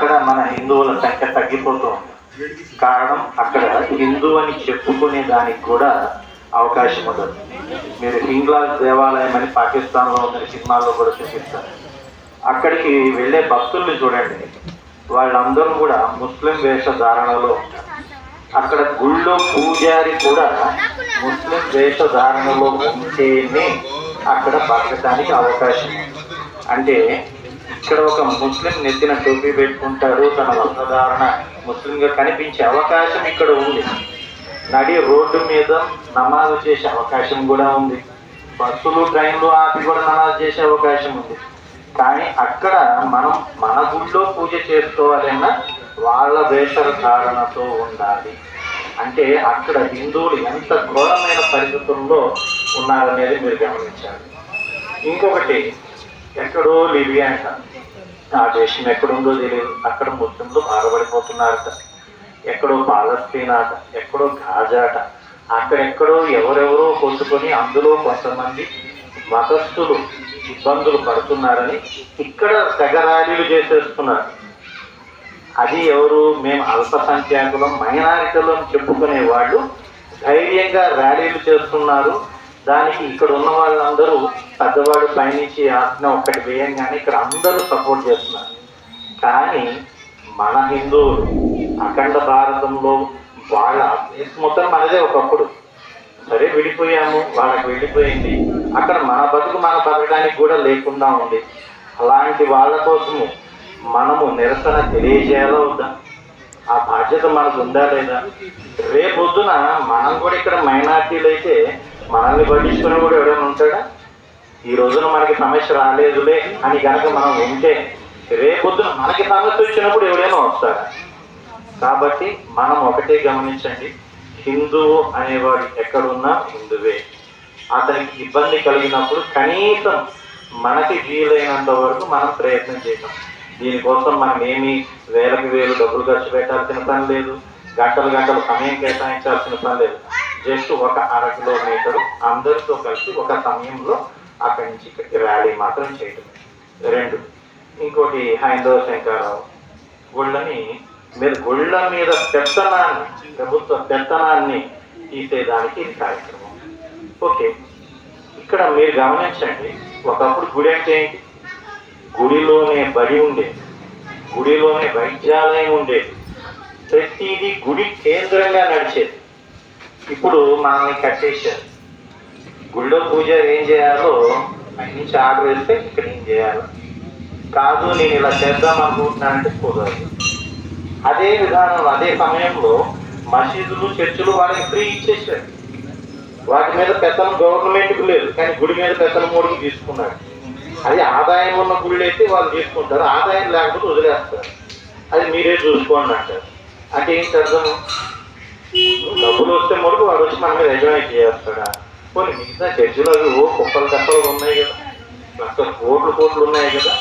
అక్కడ మన హిందువుల సంఖ్య తగ్గిపోతూ ఉంది. కారణం అక్కడ హిందూ అని చెప్పుకునే దానికి కూడా అవకాశం ఉండదు. మీరు హింగ్లాజ్ దేవాలయం అని పాకిస్తాన్లో ఉన్న సినిమాల్లో కూడా చూపిస్తారు. అక్కడికి వెళ్ళే భక్తుల్ని చూడండి. వాళ్ళందరూ కూడా ముస్లిం వేషధారణలో ఉంటారు. అక్కడ గుళ్ళో పూజారి కూడా ముస్లిం వేషధారణలో ఉంటేనే అక్కడ బతకడానికి అవకాశం అంటే ఇక్కడ ఒక ముస్లిం నెత్తిన టోపీ పెట్టుకుంటాడు తన వస్త్రధారణ ముస్లింగా కనిపించే అవకాశం ఇక్కడ ఉంది. నడి రోడ్డు మీద నమాజ్ చేసే అవకాశం కూడా ఉంది. బస్సులు ట్రైన్లు ఆపి కూడా నమాజ్ చేసే అవకాశం ఉంది. కానీ అక్కడ మనం మన గుడిలో పూజ చేసుకోవాలన్నా వాళ్ళ వేషధారణతో ఉండాలి. అంటే అక్కడ హిందువులు ఎంత ఘోరమైన పరిస్థితుల్లో ఉన్నారనేది మీరు గమనించాలి. ఇంకొకటి ఎక్కడో లిబియా అంట ఆ దేశం ఎక్కడుందో తెలియదు. అక్కడ ముస్లింలు బాధపడిపోతున్నారట ఎక్కడో పాలస్తీన్ ఆట ఎక్కడో గాజాట అక్కడెక్కడో ఎవరెవరో కొట్టుకొని అందులో కొంతమంది మతస్థులు ఇబ్బందులు పడుతున్నారని ఇక్కడ తెగ ర్యాలీలు చేసేస్తున్నారు. అది ఎవరు? మేము అల్పసంఖ్యాకులం మైనారిటీలను చెప్పుకునే వాళ్ళు ధైర్యంగా ర్యాలీలు చేస్తున్నారు. దానికి ఇక్కడ ఉన్న వాళ్ళందరూ పెద్దవాడు పయనించి ఆజ్ఞ ఒక్కటి వేయంగానే ఇక్కడ అందరూ సపోర్ట్ చేస్తున్నారు. కానీ మన హిందువులు అఖండ భారతంలో వాళ్ళ మొత్తం మనదే ఒకప్పుడు. సరే విడిపోయాము వాళ్ళకి వెళ్ళిపోయింది. అక్కడ మన బతుకు మన బతకడానికి కూడా లేకుండా ఉంది. అలాంటి వాళ్ళ కోసము మనము నిరసన తెలియజేయాలా వద్దా? ఆ బాధ్యత మనకు ఉందా లేదా? రేపొద్దున మనం కూడా ఇక్కడ మైనార్టీలు అయితే మనల్ని భరించుకుని కూడా ఎవరైనా ఉంటాడా? ఈ రోజున మనకి సమస్య రాలేదులే అని కనుక మనం ఉంటే రేపొద్దున మనకి సమస్య వచ్చినప్పుడు ఎవరైనా వస్తారా కాబట్టి మనం ఒకటే గమనించండి. హిందువు అనేవాడు ఎక్కడున్నా హిందువే అతనికి ఇబ్బంది కలిగినప్పుడు కనీసం మనకి వీలైనంత వరకు మనం ప్రయత్నం చేద్దాం. దీనికోసం మనం ఏమి వేలకు వేలు డబ్బులు ఖర్చు పెట్టాల్సిన పని లేదు. గంటలు గంటలు సమయం కేటాయించాల్సిన పని లేదు. జస్ట్ ఒక అర కిలోమీటరు అందరితో కలిసి ఒక సమయంలో అక్కడి నుంచి ఇక్కడికి ర్యాలీ మాత్రం చేయడం రెండు ఇంకోటి హైందవ శంకరరావు గుళ్ళని మీరు గుళ్ళ మీద పెత్తనాన్ని ప్రభుత్వ పెత్తనాన్ని తీసేదానికి ఇది కార్యక్రమం. ఓకే ఇక్కడ మీరు గమనించండి ఒకప్పుడు గుడి అంటే ఏంటి? గుడిలోనే బడి ఉండేది గుడిలోనే వైద్యాలయం ఉండేది ప్రతిదీ గుడి కేంద్రంగా నడిచేది. ఇప్పుడు మనల్ని కట్టేశారు గుళ్ళో పూజ ఏం చేయాలో నుంచి ఆర్డర్ వెళ్తే ఇక్కడ ఏం చేయాలి. కాదు నేను ఇలా చేద్దాం అనుకుంటున్నానంటే కుదరదు. అదే విధానం అదే సమయంలో మసీదులు చర్చిలు వాళ్ళకి ఫ్రీ ఇచ్చేసారు వాటి మీద పెత్తనం గవర్నమెంట్కి లేదు కానీ గుడి మీద పెత్తనం మూడుకి తీసుకున్నారు. అది ఆదాయం ఉన్న గుళ్ళు అయితే వాళ్ళు తీసుకుంటారు ఆదాయం లేకపోతే వదిలేస్తారు. అది మీరే చూసుకోండి అంటారు. అంటే ఏంటి అర్థం డబ్బులు వస్తే మటుకు వాడు వచ్చి మన మీద యజమాని చేస్తాడా? కొన్ని మిగతా చర్చిలో అవి ఓ కుప్పలు కప్పలు ఉన్నాయి కదా. అక్కడ కోట్లు కోట్లు ఉన్నాయి కదా.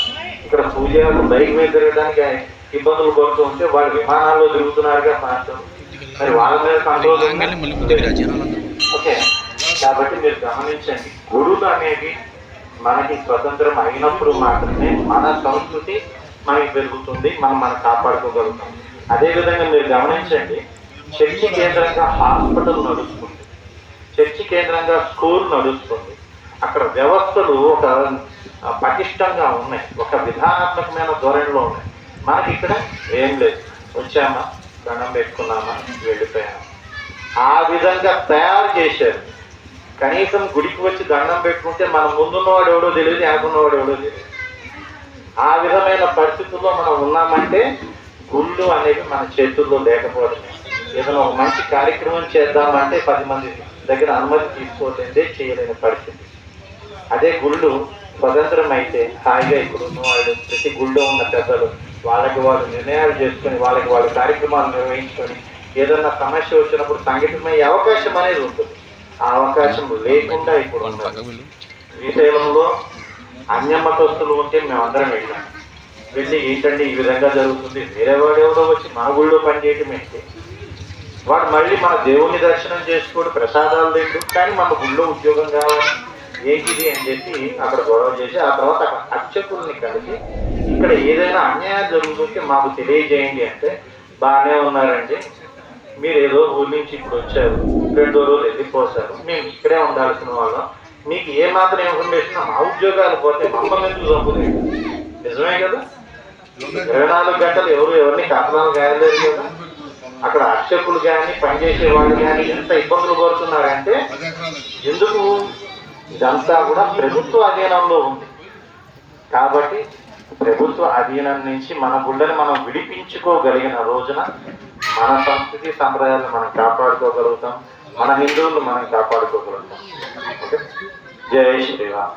ఇక్కడ పూజలు బైక్ మీద తిరగడానికి ఇబ్బందులు పడుతూ ఉంటే వాళ్ళు విమానాల్లో తిరుగుతున్నారుగా ప్రాంతం మరి వాళ్ళ మీద కంట్రోల్ ఓకే. కాబట్టి మీరు గమనించండి. గురువులు అనేవి మనకి స్వతంత్రం అయినప్పుడు మాత్రమే మన సంస్కృతి మనకి పెరుగుతుంది మనం మనం కాపాడుకోగలుగుతాం. అదేవిధంగా మీరు గమనించండి చర్చి కేంద్రంగా హాస్పిటల్ నడుస్తుంది. చర్చి కేంద్రంగా స్కూల్ నడుస్తుంది. అక్కడ వ్యవస్థలు ఒక పటిష్టంగా ఉన్నాయి. ఒక విధానాత్మకమైన ధోరణిలో ఉన్నాయి. మనకి ఇక్కడ ఏం లేదు. వచ్చామా? దండం పెట్టుకున్నామా? వెళ్ళిపోయామా? ఆ విధంగా తయారు చేశారు. కనీసం గుడికి వచ్చి దండం పెట్టుకుంటే మన ముందున్నవాడు ఎవడో తెలియదు వెనకున్నవాడు ఎవడో తెలియదు. ఆ విధమైన పరిస్థితుల్లో మనం ఉన్నామంటే గుళ్ళు అనేవి మన చేతుల్లో లేకపోవడమే. ఏదైనా ఒక మంచి కార్యక్రమం చేద్దామంటే పది మంది దగ్గర అనుమతి తీసుకోలేదే చేయలేని పరిస్థితి. అదే గుళ్ళు స్వతంత్రం అయితే హాయిగా ఉన్న వాళ్ళు ప్రతి గుళ్ళో ఉన్న పెద్దలు వాళ్ళకి వాళ్ళు నిర్ణయాలు చేసుకొని వాళ్ళకి వాళ్ళ కార్యక్రమాలు నిర్వహించుకొని ఏదన్నా సమస్య వచ్చినప్పుడు సంఘటితమయ్యే అవకాశం అనేది ఉంటుంది. ఆ అవకాశం లేకుండా ఇప్పుడు ఉన్నారు శ్రీశైలంలో అన్య మతస్థులు ఉంటే మేమందరం వెళ్ళాం. వెళ్ళి ఏంటంటే ఈ విధంగా జరుగుతుంది? వేరే వాడు ఎవడో వచ్చి మన గుళ్ళో పనిచేయటం ఏంటి? వాడు మళ్ళీ మన దేవుని దర్శనం చేసుకోడు ప్రసాదాలు తింటు కానీ మన గుళ్ళో ఉద్యోగం కావాలి. ఏంటిది అని చెప్పి అక్కడ గొడవ చేసి ఆ తర్వాత అర్చకుల్ని కలిసి ఇక్కడ ఏదైనా అన్యాయం జరుగుతుంటే మాకు తెలియజేయండి అంటే బాగానే ఉన్నారండి. మీరు ఏదో ఊరి నుంచి ఇప్పుడు వచ్చారు రెండో రోజులు వెళ్ళిపోతారు మేము ఇక్కడే ఉండాల్సిన వాళ్ళం. మీకు ఏ మాత్రం ఇన్ఫర్మేషన్ మా ఉద్యోగాలు పోతే మమ్మల్ని ఎందుకు చంపుతాయి నిజమే కదా? ఇరవై నాలుగు గంటలు ఎవరు ఎవరిని కథనాలు గాయలేదు కదా? అక్కడ అర్చకులు కానీ పనిచేసే వాళ్ళు కానీ ఎంత ఇబ్బందులు పడుతున్నారంటే ఎందుకు ఇదంతా కూడా ప్రభుత్వ అధీనంలో ఉంది. కాబట్టి ప్రభుత్వ అధీనం నుంచి మన గుళ్ళని మనం విడిపించుకోగలిగిన రోజున మన సంస్కృతి సంప్రదాయాలను మనం కాపాడుకోగలుగుతాం. మన హిందువులు మనం కాపాడుకోగలుగుతాం. ఓకే? జై శ్రీరామ్.